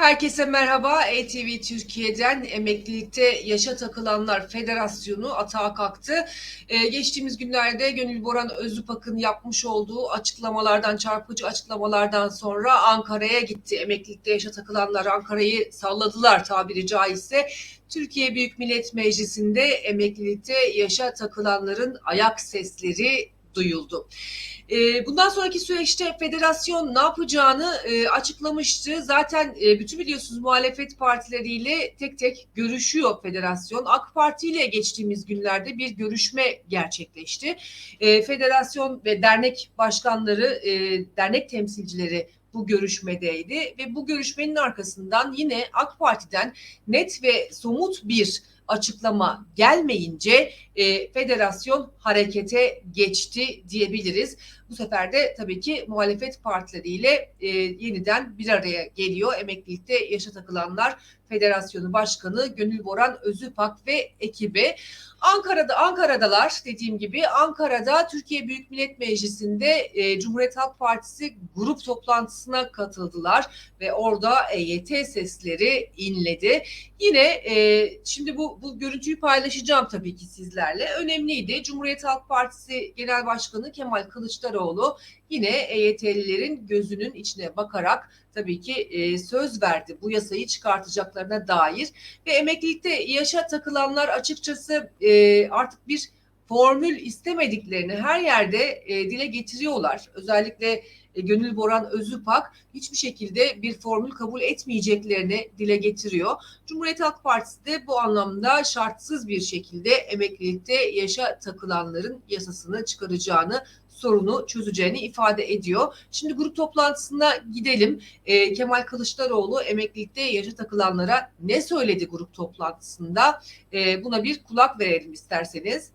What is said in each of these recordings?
Herkese merhaba. ETV Türkiye'den Emeklilikte Yaşa Takılanlar Federasyonu atağa kalktı. Ee, geçtiğimiz günlerde Gönül Boran Özüpak'ın yapmış olduğu açıklamalardan, çarpıcı açıklamalardan sonra Ankara'ya gitti. Emeklilikte Yaşa Takılanlar Ankara'yı salladılar tabiri caizse. Türkiye Büyük Millet Meclisi'nde emeklilikte yaşa takılanların ayak sesleri duyuldu. E, Bundan sonraki süreçte federasyon ne yapacağını e, açıklamıştı. Zaten e, bütün biliyorsunuz muhalefet partileriyle tek tek görüşüyor federasyon. AK Parti ile geçtiğimiz günlerde bir görüşme gerçekleşti. E, Federasyon ve dernek başkanları, dernek temsilcileri bu görüşmedeydi ve bu görüşmenin arkasından yine AK Parti'den net ve somut bir açıklama gelmeyince e, federasyon harekete geçti diyebiliriz. Bu sefer de tabii ki muhalefet partileriyle e, yeniden bir araya geliyor. Emeklilikte yaşa takılanlar Federasyonu Başkanı Gönül Boran Özüpak ve ekibi. Ankara'da Ankara'dalar dediğim gibi Ankara'da Türkiye Büyük Millet Meclisi'nde e, Cumhuriyet Halk Partisi grup toplantısına katıldılar ve orada EYT sesleri inledi. Yine e, şimdi bu bu görüntüyü paylaşacağım tabii ki sizlerle. Önemliydi. Cumhuriyet Halk Partisi Genel Başkanı Kemal Kılıçdaroğlu yine EYT'lilerin gözünün içine bakarak tabii ki e, söz verdi bu yasayı çıkartacaklarına dair. Ve emeklilikte yaşa takılanlar açıkçası e, artık bir formül istemediklerini her yerde e, dile getiriyorlar. Özellikle e, Gönül Boran Özüpak hiçbir şekilde bir formül kabul etmeyeceklerini dile getiriyor. Cumhuriyet Halk Partisi de bu anlamda şartsız bir şekilde emeklilikte yaşa takılanların yasasını çıkaracağını sorunu çözeceğini ifade ediyor. Şimdi grup toplantısına gidelim. E, Kemal Kılıçdaroğlu emeklilikte yaşa takılanlara ne söyledi grup toplantısında? E, buna bir kulak verelim isterseniz.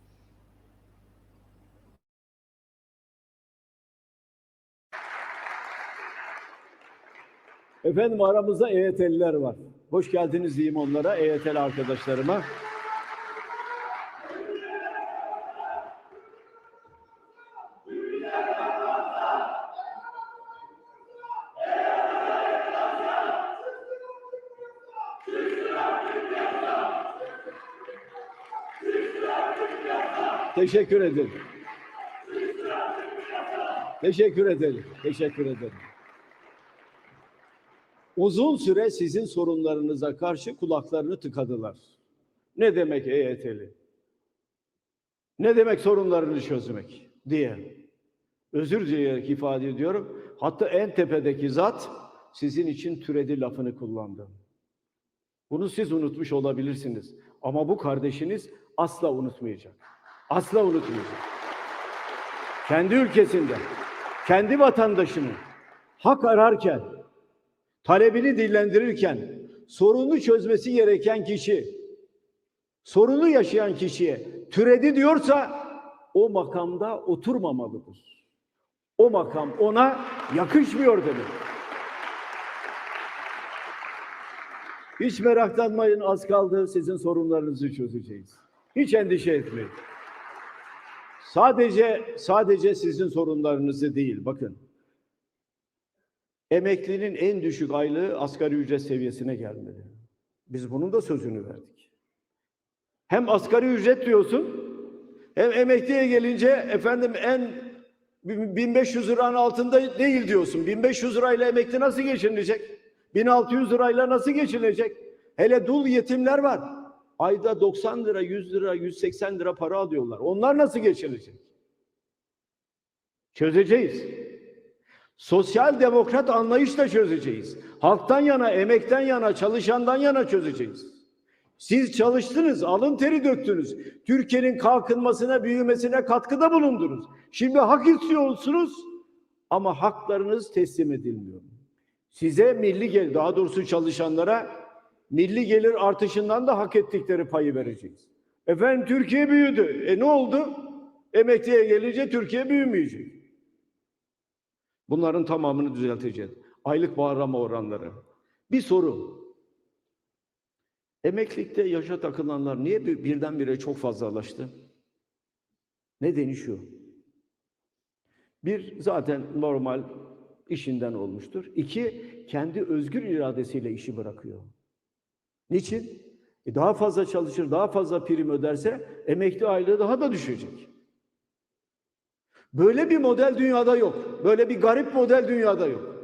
Efendim aramızda EYT'liler var. Hoş geldiniz diyeyim onlara, EYT'li arkadaşlarıma. Teşekkür ederim. Teşekkür ederim. Teşekkür ederim. Uzun süre sizin sorunlarınıza karşı kulaklarını tıkadılar. Ne demek EYT'li? Ne demek sorunlarını çözmek diye. Özür dileyerek ifade ediyorum. Hatta en tepedeki zat sizin için türedi lafını kullandı. Bunu siz unutmuş olabilirsiniz. Ama bu kardeşiniz asla unutmayacak. Asla unutmayacak. Kendi ülkesinde, kendi vatandaşını hak ararken, talebini dillendirirken sorunu çözmesi gereken kişi, sorunu yaşayan kişiye türedi diyorsa o makamda oturmamalıdır. O makam ona yakışmıyor demek. Hiç meraklanmayın az kaldı sizin sorunlarınızı çözeceğiz. Hiç endişe etmeyin. Sadece sadece sizin sorunlarınızı değil bakın. Emeklinin en düşük aylığı asgari ücret seviyesine gelmeli. Biz bunun da sözünü verdik. Hem asgari ücret diyorsun, hem emekliye gelince efendim en 1500 liranın altında değil diyorsun. 1500 lirayla emekli nasıl geçinilecek? 1600 lirayla nasıl geçinilecek? Hele dul yetimler var. Ayda 90 lira, 100 lira, 180 lira para alıyorlar. Onlar nasıl geçinecek? Çözeceğiz. Sosyal demokrat anlayışla çözeceğiz. Halktan yana, emekten yana, çalışandan yana çözeceğiz. Siz çalıştınız, alın teri döktünüz. Türkiye'nin kalkınmasına, büyümesine katkıda bulundunuz. Şimdi hak istiyorsunuz ama haklarınız teslim edilmiyor. Size milli gelir, daha doğrusu çalışanlara milli gelir artışından da hak ettikleri payı vereceğiz. Efendim Türkiye büyüdü. E ne oldu? Emekliye gelince Türkiye büyümeyecek. Bunların tamamını düzelteceğiz. Aylık bağırma oranları. Bir soru. Emeklilikte yaşa takılanlar niye bir- birdenbire çok fazlalaştı? Ne değişiyor? Bir zaten normal işinden olmuştur. İki, kendi özgür iradesiyle işi bırakıyor. Niçin? E daha fazla çalışır, daha fazla prim öderse emekli aylığı daha da düşecek. Böyle bir model dünyada yok. Böyle bir garip model dünyada yok.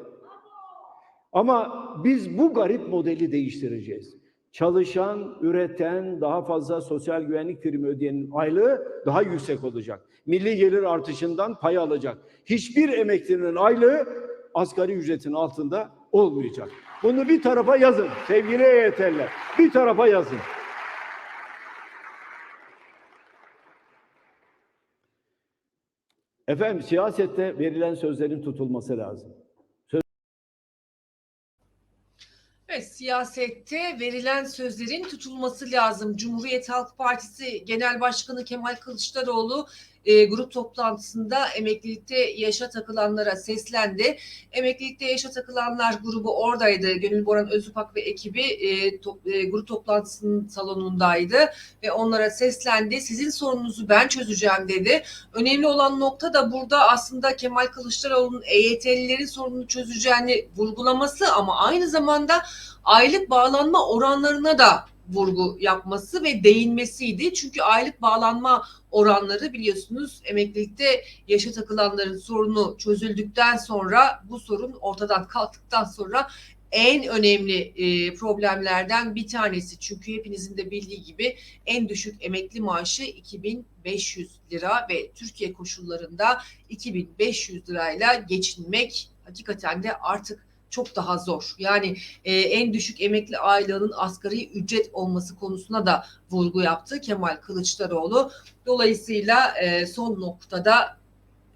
Ama biz bu garip modeli değiştireceğiz. Çalışan, üreten, daha fazla sosyal güvenlik primi ödeyenin aylığı daha yüksek olacak. Milli gelir artışından pay alacak. Hiçbir emeklinin aylığı asgari ücretin altında olmayacak. Bunu bir tarafa yazın sevgili EYT'liler. Bir tarafa yazın. Efendim siyasette verilen sözlerin tutulması lazım. Evet, siyasette verilen sözlerin tutulması lazım. Cumhuriyet Halk Partisi Genel Başkanı Kemal Kılıçdaroğlu e, grup toplantısında emeklilikte yaşa takılanlara seslendi. Emeklilikte yaşa takılanlar grubu oradaydı. Gönül Boran Özüpak ve ekibi e, to- e, grup toplantısının salonundaydı ve onlara seslendi. Sizin sorununuzu ben çözeceğim dedi. Önemli olan nokta da burada aslında Kemal Kılıçdaroğlu'nun EYT'lilerin sorununu çözeceğini vurgulaması ama aynı zamanda aylık bağlanma oranlarına da vurgu yapması ve değinmesiydi. Çünkü aylık bağlanma oranları biliyorsunuz emeklilikte yaşa takılanların sorunu çözüldükten sonra bu sorun ortadan kalktıktan sonra en önemli e, problemlerden bir tanesi. Çünkü hepinizin de bildiği gibi en düşük emekli maaşı 2500 lira ve Türkiye koşullarında 2500 lirayla geçinmek hakikaten de artık çok daha zor. Yani e, en düşük emekli aylığının asgari ücret olması konusuna da vurgu yaptı Kemal Kılıçdaroğlu. Dolayısıyla e, son noktada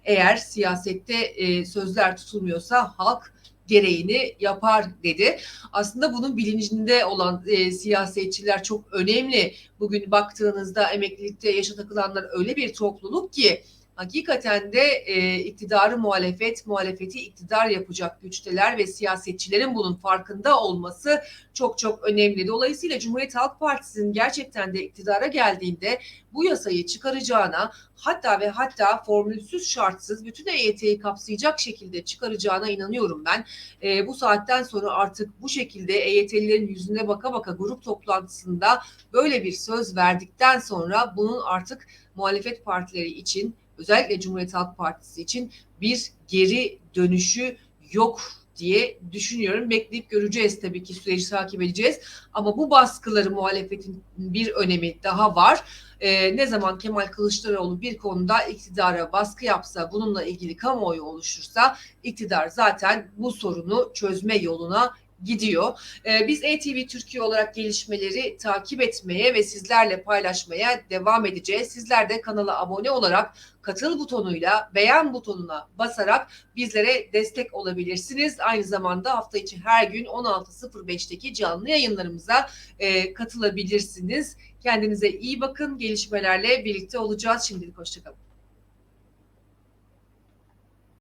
eğer siyasette e, sözler tutulmuyorsa halk gereğini yapar dedi. Aslında bunun bilincinde olan e, siyasetçiler çok önemli. Bugün baktığınızda emeklilikte yaşa takılanlar öyle bir topluluk ki hakikaten de e, iktidarı muhalefet, muhalefeti iktidar yapacak güçteler ve siyasetçilerin bunun farkında olması çok çok önemli. Dolayısıyla Cumhuriyet Halk Partisi'nin gerçekten de iktidara geldiğinde bu yasayı çıkaracağına hatta ve hatta formülsüz şartsız bütün EYT'yi kapsayacak şekilde çıkaracağına inanıyorum ben. E, bu saatten sonra artık bu şekilde EYT'lilerin yüzüne baka baka grup toplantısında böyle bir söz verdikten sonra bunun artık muhalefet partileri için özellikle Cumhuriyet Halk Partisi için bir geri dönüşü yok diye düşünüyorum. Bekleyip göreceğiz tabii ki süreci takip edeceğiz. Ama bu baskıları muhalefetin bir önemi daha var. Ee, ne zaman Kemal Kılıçdaroğlu bir konuda iktidara baskı yapsa, bununla ilgili kamuoyu oluşursa iktidar zaten bu sorunu çözme yoluna gidiyor. Ee, biz ATV Türkiye olarak gelişmeleri takip etmeye ve sizlerle paylaşmaya devam edeceğiz. Sizler de kanala abone olarak katıl butonuyla beğen butonuna basarak bizlere destek olabilirsiniz. Aynı zamanda hafta içi her gün 16.05'teki canlı yayınlarımıza e, katılabilirsiniz. Kendinize iyi bakın. Gelişmelerle birlikte olacağız. Şimdilik hoşçakalın.